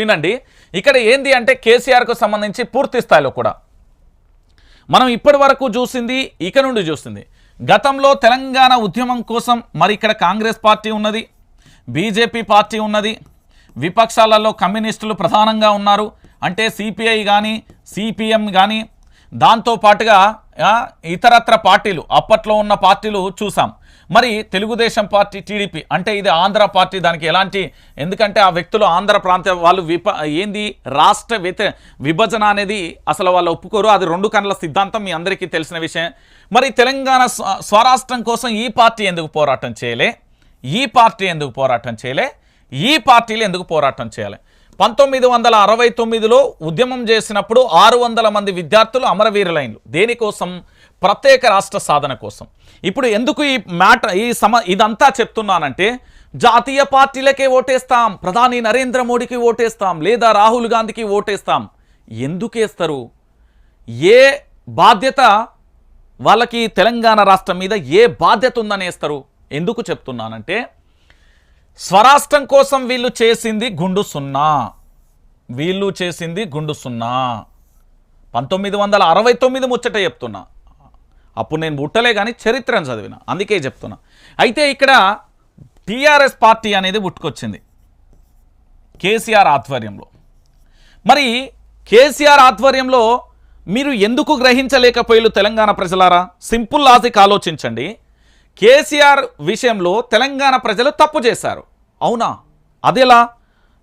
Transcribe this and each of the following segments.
వినండి. ఇక్కడ ఏంది అంటే కేసీఆర్కు సంబంధించి పూర్తి స్థాయిలో కూడా. మనం ఇప్పటి వరకు చూసింది ఇక నుండి చూసింది. గతంలో తెలంగాణ ఉద్యమం కోసం మరి ఇక్కడ కాంగ్రెస్ పార్టీ ఉన్నది బీజేపీ పార్టీ ఉన్నది విపక్షాలలో కమ్యూనిస్టులు ప్రధానంగా ఉన్నారు. అంటే సిపిఐ కానీ సిపిఎం కానీ దాంతో పాటుగా ఇతరత్ర పార్టీలు అప్పట్లో ఉన్న పార్టీలు చూసాం. మరి తెలుగుదేశం పార్టీ టీడీపీ అంటే ఇది ఆంధ్ర పార్టీ దానికి ఎలాంటి ఎందుకంటే ఆ వ్యక్తులు ఆంధ్ర ప్రాంత వాళ్ళు విప ఏంది రాష్ట్ర విత విభజన అనేది అసలు వాళ్ళు ఒప్పుకోరు. అది రెండు కన్నుల సిద్ధాంతం మీ అందరికీ తెలిసిన విషయం. మరి తెలంగాణ స్వ- స్వరాష్ట్రం కోసం ఈ పార్టీ ఎందుకు పోరాటం చేయలే? ఈ పార్టీ ఎందుకు పోరాటం చేయలే? ఈ పార్టీలు ఎందుకు పోరాటం చేయాలి? పంతొమ్మిది వందల అరవై తొమ్మిదిలో ఉద్యమం చేసినప్పుడు ఆరు వందల మంది విద్యార్థులు అమరవీరులైన్లు దేనికోసం ప్రత్యేక రాష్ట్ర సాధన కోసం. ఇప్పుడు ఎందుకు ఈ మ్యాట ఈ సమ ఇదంతా చెప్తున్నానంటే జాతీయ పార్టీలకే ఓటేస్తాం ప్రధాని నరేంద్ర మోడీకి ఓటేస్తాం లేదా రాహుల్ గాంధీకి ఓటేస్తాం. ఎందుకేస్తారు ఏ బాధ్యత వాళ్ళకి తెలంగాణ రాష్ట్రం మీద ఏ బాధ్యత ఉందనేస్తారు ఎందుకు చెప్తున్నానంటే స్వరాష్ట్రం కోసం వీళ్ళు చేసింది గుండు సున్నా. వీళ్ళు చేసింది గుండు సున్నా. పంతొమ్మిది వందల అరవై తొమ్మిది ముచ్చట చెప్తున్నా. అప్పుడు నేను పుట్టలే కానీ చరిత్రను చదివిన. అందుకే చెప్తున్నా. అయితే ఇక్కడ టీఆర్ఎస్ పార్టీ అనేది పుట్టుకొచ్చింది. కేసీఆర్ ఆధ్వర్యంలో. మరి కేసీఆర్ ఆధ్వర్యంలో మీరు ఎందుకు గ్రహించలేకపోయారు తెలంగాణ ప్రజలారా? సింపుల్ లాజిక్ ఆలోచించండి. కేసీఆర్ విషయంలో తెలంగాణ ప్రజలు తప్పు చేశారు. అవునా? అదేలా?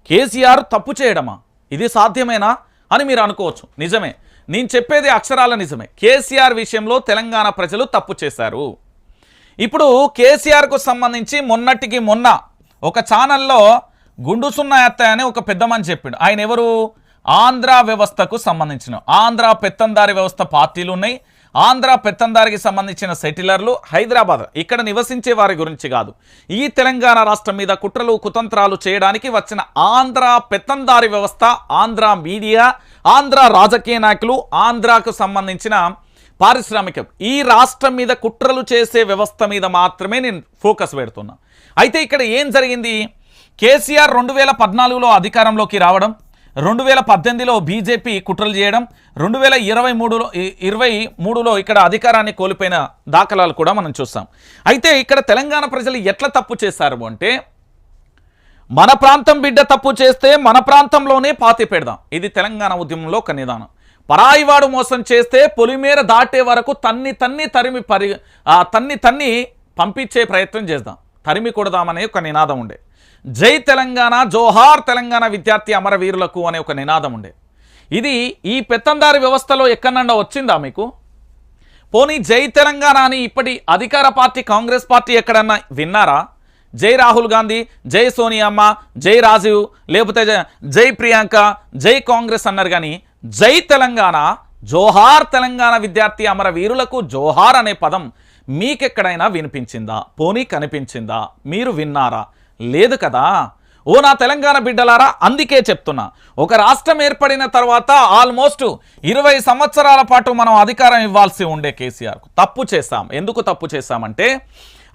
కేసీఆర్ తప్పు చేయడమా? ఇది సాధ్యమేనా? అని మీరు అనుకోవచ్చు. నిజమే. నేను చెప్పేది అక్షరాల నిజమే. కేసీఆర్ విషయంలో తెలంగాణ ప్రజలు తప్పు చేశారు. ఇప్పుడు కేసీఆర్కు సంబంధించి మొన్నటికి మొన్న ఒక ఛానల్లో గుండు సున్నా ఎత్తాయని అని ఒక పెద్ద మనిషి చెప్పిండు. ఆయన ఎవరు? ఆంధ్ర వ్యవస్థకు సంబంధించిన. ఆంధ్ర పెత్తందారి వ్యవస్థ పార్టీలు ఉన్నాయి. ఆంధ్ర పెత్తందారికి సంబంధించిన సెటిలర్లు హైదరాబాద్ ఇక్కడ నివసించే వారి గురించి కాదు. ఈ తెలంగాణ రాష్ట్రం మీద కుట్రలు కుతంత్రాలు చేయడానికి వచ్చిన ఆంధ్ర పెత్తందారి వ్యవస్థ ఆంధ్ర మీడియా ఆంధ్ర రాజకీయ నాయకులు ఆంధ్రాకు సంబంధించిన పారిశ్రామికం ఈ రాష్ట్రం మీద కుట్రలు చేసే వ్యవస్థ మీద మాత్రమే నేను ఫోకస్ పెడుతున్నా. అయితే ఇక్కడ ఏం జరిగింది? కేసీఆర్ రెండు వేల పద్నాలుగులో అధికారంలోకి రావడం రెండు వేల పద్దెనిమిదిలో బీజేపీ కుట్రలు చేయడం రెండు వేల ఇరవై మూడులో ఇరవై మూడులో ఇక్కడ అధికారాన్ని కోల్పోయిన దాఖలాలు కూడా మనం చూస్తాం. అయితే ఇక్కడ తెలంగాణ ప్రజలు ఎట్లా తప్పు చేశారు అంటే మన ప్రాంతం బిడ్డ తప్పు చేస్తే మన ప్రాంతంలోనే పాతి పెడదాం. ఇది తెలంగాణ ఉద్యమంలో ఒక నిదానం. పరాయివాడు మోసం చేస్తే పొలిమేర దాటే వరకు తన్ని తన్ని తరిమి పరి తన్ని తన్ని పంపించే ప్రయత్నం చేద్దాం. తరిమి కొడదామనే ఒక నినాదం ఉండే. జై తెలంగాణ జోహార్ తెలంగాణ విద్యార్థి అమరవీరులకు అనే ఒక నినాదం ఉండే. ఇది ఈ పెత్తందారి వ్యవస్థలో ఎక్కడన్నా వచ్చిందా మీకు? పోనీ జై తెలంగాణ అని ఇప్పటి అధికార పార్టీ కాంగ్రెస్ పార్టీ ఎక్కడన్నా విన్నారా? జై రాహుల్ గాంధీ జై సోనియమ్మ జై రాజీవ్ లేకపోతే జై ప్రియాంక జై కాంగ్రెస్ అన్నారు కానీ జై తెలంగాణ జోహార్ తెలంగాణ విద్యార్థి అమర వీరులకు జోహార్ అనే పదం మీకెక్కడైనా వినిపించిందా? పోనీ కనిపించిందా? మీరు విన్నారా? లేదు కదా? ఓ నా తెలంగాణ బిడ్డలారా అందుకే చెప్తున్నా. ఒక రాష్ట్రం ఏర్పడిన తర్వాత ఆల్మోస్ట్ ఇరవై సంవత్సరాల పాటు మనం అధికారం ఇవ్వాల్సి ఉండే కేసీఆర్కు తప్పు చేస్తాం ఎందుకు తప్పు చేస్తామంటే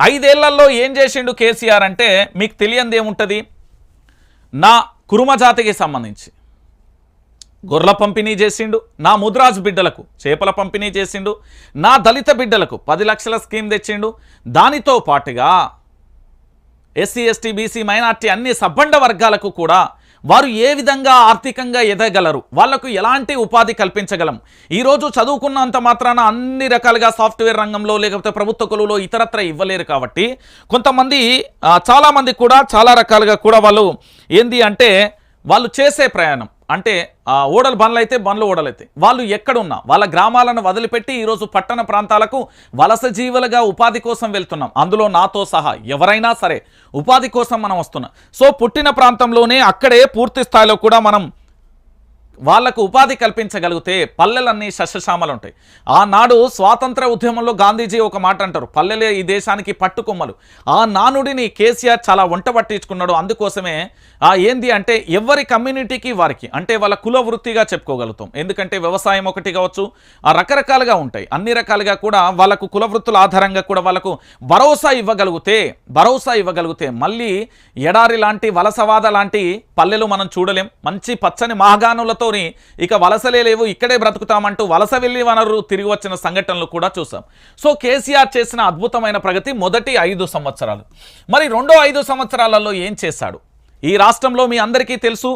ఐదేళ్ళలో ఏం చేసిండు కేసీఆర్ అంటే మీకు తెలియంది ఏముంటుంది? నా కురుమ జాతికి సంబంధించి. గొర్రెల పంపిణీ చేసిండు నా ముద్రాజు బిడ్డలకు చేపల పంపిణీ చేసిండు నా దళిత బిడ్డలకు పది లక్షల స్కీమ్ తెచ్చిండు. దానితో పాటుగా ఎస్సీ ఎస్టీ బీసీ మైనార్టీ అన్ని సబ్బండ వర్గాలకు కూడా వారు ఏ విధంగా ఆర్థికంగా ఎదగలరు? వాళ్ళకు ఎలాంటి ఉపాధి కల్పించగలం? ఈరోజు చదువుకున్నంత మాత్రాన అన్ని రకాలుగా సాఫ్ట్వేర్ రంగంలో లేకపోతే ప్రభుత్వ కొలువులో ఇతరత్ర ఇవ్వలేరు కాబట్టి కొంతమంది చాలామంది కూడా చాలా రకాలుగా కూడా వాళ్ళు ఏంది అంటే వాళ్ళు చేసే ప్రయాణం. అంటే ఓడలు బండ్లు అయితే బండ్లు ఓడలైతే వాళ్ళు ఎక్కడున్నా వాళ్ళ గ్రామాలను వదిలిపెట్టి ఈరోజు పట్టణ ప్రాంతాలకు వలస జీవులుగా ఉపాధి కోసం వెళ్తున్నాం. అందులో నాతో సహా ఎవరైనా సరే ఉపాధి కోసం మనం వస్తున్నాం. సో పుట్టిన ప్రాంతంలోనే అక్కడే పూర్తి స్థాయిలో కూడా మనం వాళ్ళకు ఉపాధి కల్పించగలిగితే పల్లెలన్నీ శస్యశామలు ఉంటాయి ఆనాడు స్వాతంత్ర ఉద్యమంలో గాంధీజీ ఒక మాట అంటారు పల్లెలే ఈ దేశానికి పట్టుకొమ్మలు. ఆ నానుడిని కేసీఆర్ చాలా వంట పట్టించుకున్నాడు. అందుకోసమే ఆ ఏంది అంటే ఎవరి కమ్యూనిటీకి వారికి అంటే వాళ్ళ కుల వృత్తిగా చెప్పుకోగలుగుతాం. ఎందుకంటే వ్యవసాయం ఒకటి కావచ్చు ఆ రకరకాలుగా ఉంటాయి. అన్ని రకాలుగా కూడా వాళ్ళకు కుల వృత్తుల ఆధారంగా కూడా వాళ్ళకు భరోసా ఇవ్వగలిగితే భరోసా ఇవ్వగలిగితే మళ్ళీ ఎడారి లాంటి వలసవాద లాంటి పల్లెలు మనం చూడలేం. మంచి పచ్చని మహాగానులతోని ఇక వలసలే లేవు ఇక్కడే బ్రతుకుతామంటూ వలస వెళ్ళి వనరు తిరిగి వచ్చిన సంఘటనలు కూడా చూసాం. సో కేసీఆర్ చేసిన అద్భుతమైన ప్రగతి మొదటి ఐదు సంవత్సరాలు. మరి రెండో ఐదు సంవత్సరాలలో ఏం చేశాడు? ఈ రాష్ట్రంలో మీ అందరికీ తెలుసు